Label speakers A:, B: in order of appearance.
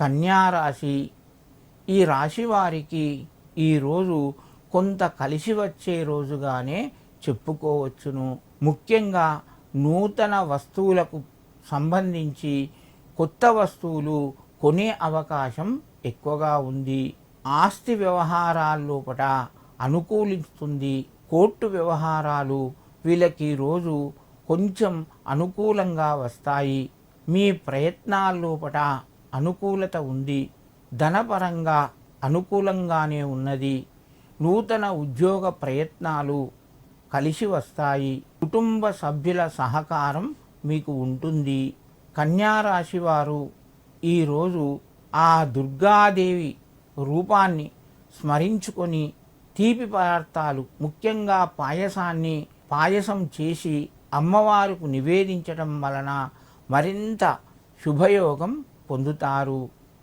A: కన్యారాశి. ఈ రాశి వారికి ఈరోజు కొంత కలిసి వచ్చే రోజుగానే చెప్పుకోవచ్చును. ముఖ్యంగా నూతన వస్తువులకు సంబంధించి కొత్త వస్తువులు కొనే అవకాశం ఎక్కువగా ఉంది. ఆస్తి వ్యవహారాల్లోపట అనుకూలిస్తుంది. కోర్టు వ్యవహారాలు వీళ్ళకి రోజు కొంచెం అనుకూలంగా వస్తాయి. మీ ప్రయత్నాల్లోపట అనుకూలత ఉంది. ధనపరంగా అనుకూలంగానే ఉన్నది. నూతన ఉద్యోగ ప్రయత్నాలు కలిసి వస్తాయి. కుటుంబ సభ్యుల సహకారం మీకు ఉంటుంది. కన్యారాశి వారు ఈరోజు ఆ దుర్గాదేవి రూపాన్ని స్మరించుకొని తీపి పదార్థాలు ముఖ్యంగా పాయసాన్ని పాయసం చేసి అమ్మవారికి నివేదించడం వలన మరింత శుభయోగం పొందుతారు